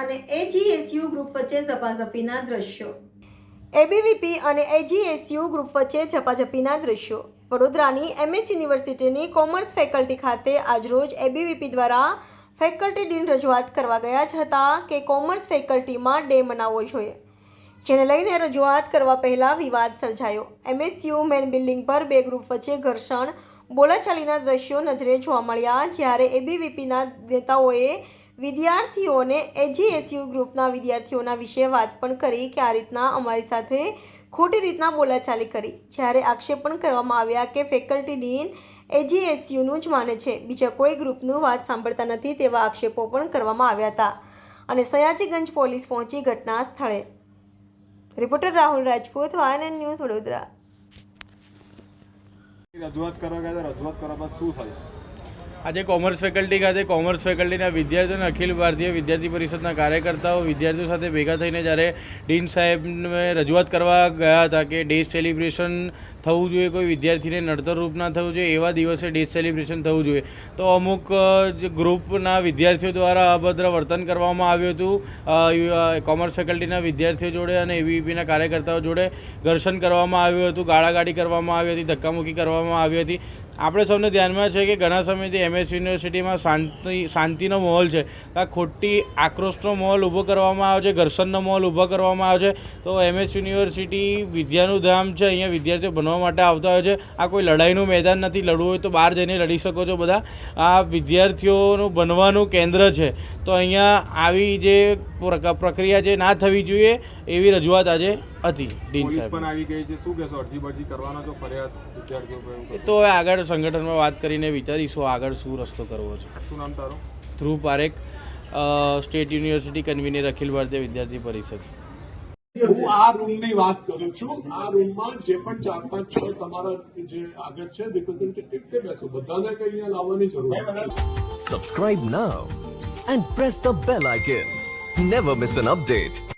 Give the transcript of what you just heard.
અને AGSU group વચ્ચે ઝપાઝપીના દ્રશ્યો. એબીવીપી અને એજીએસયુ ગ્રુપ વચ્ચે ઝપાઝપીના દ્રશ્યો. વડોદરાની એમએસ યુનિવર્સિટીની કોમર્સ ફેકલ્ટી ખાતે આજરોજ એબીવીપી દ્વારા ફેકલ્ટી ડીન રજૂઆત કરવા ગયા જ હતા કે કોમર્સ ફેકલ્ટીમાં ડે મનાવવો જોઈએ. જેને લઈને રજૂઆત કરવા પહેલાં વિવાદ સર્જાયો. એમએસયુ મેન બિલ્ડિંગ પર બે ગ્રુપ વચ્ચે ઘર્ષણ, બોલાચાલીના દ્રશ્યો નજરે જોવા મળ્યા જ્યારે એબીવીપીના નેતાઓએ વિદ્યાર્થીઓને એજીએસયુ ગ્રુપના વિદ્યાર્થીઓના વિશે વાત પણ કરી કે આ રીતના અમારી સાથે ખોટી રીતના બોલાચાલી કરી. જ્યારે આક્ષેપ પણ કરવામાં આવ્યા કે ફેકલ્ટી ડીન એજીએસયુનું જ માને છે. બીજા કોઈ ગ્રુપનું વાત સાંભળતા નથી તેવા આક્ષેપો પણ કરવામાં આવ્યા હતા. અને સયાજીગંજ પોલીસ પહોંચી ઘટના સ્થળે. રિપોર્ટર રાહુલ રાજપૂત, વાયન ન્યૂઝ વડોદરા. રજૂઆત કરવા ગયા રજૂઆત કરવા બાદ શું થયું? આજે કોમર્સ ફેકલ્ટી ખાતે કોમર્સ ફેકલ્ટીના વિદ્યાર્થીઓને અખિલ ભારતીય વિદ્યાર્થી પરિષદના કાર્યકર્તાઓ વિદ્યાર્થીઓ સાથે ભેગા થઈને જ્યારે ડીન સાહેબને રજૂઆત કરવા ગયા હતા કે ડે સેલિબ્રેશન થવું જોઈએ, કોઈ વિદ્યાર્થીને નડતરરૂપ ના થવું જોઈએ, એવા દિવસે ડે સેલિબ્રેશન થવું જોઈએ. તો અમુક જે ગ્રુપના વિદ્યાર્થીઓ દ્વારા અભદ્ર વર્તન કરવામાં આવ્યું હતું. કોમર્સ ફેકલ્ટીના વિદ્યાર્થીઓ જોડે અને એબીવીપીના કાર્યકર્તાઓ જોડે ઘર્ષણ કરવામાં આવ્યું હતું ગાળાગાડી કરવામાં આવી હતી, ધક્કામુક્કી કરવામાં આવી હતી. આપણે સૌને ધ્યાનમાં છે કે ઘણા સમયથી એમએસ યુનિવર્સિટીમાં શાંતિ, શાંતિનો માહોલ છે. આ ખોટી આક્રોશનો માહોલ ઊભો કરવામાં આવે છે, ઘર્ષણનો માહોલ ઊભો કરવામાં આવે છે. તો એમએસ યુનિવર્સિટી વિદ્યાનું ધામ છે, અહીંયા વિદ્યાર્થીઓ ભણવા માટે આવતા હોય છે. આ કોઈ લડાઈનું મેદાન નથી. લડવું હોય તો બહાર જઈને લડી શકો છો બધા. આ વિદ્યાર્થીઓનું બનવાનું કેન્દ્ર છે. તો અહીંયા આવી જે પ્રક્રિયા છે ના થવી જોઈએ એવી રજૂઆત આજે હતી ડીન સાહેબ. પણ આવી ગઈ છે. શું કહેશો? અરજી બરજી કરવાનો છો? ફરિયાદ વિદ્યાર્થીઓ? તો હવે આગળ સંગઠનમાં વાત કરીને વિચારીશું આગળ શું રસ્તો કરવો છે. શું નામ તારો? Dhruv Parekh state university convener Akhil Bharatiya Vidyarthi Parishad. હું આ રૂમની વાત કરું છું. આ રૂમમાં જે પણ ચાર પાંચ છ તમારા જે આગળ છે રિપ્રેઝેન્ટેટિવ તે બેસો, બધાને કઈ અહીંયા લાવવાની જરૂર subscribe Subscribe and press the bell bell never miss an update.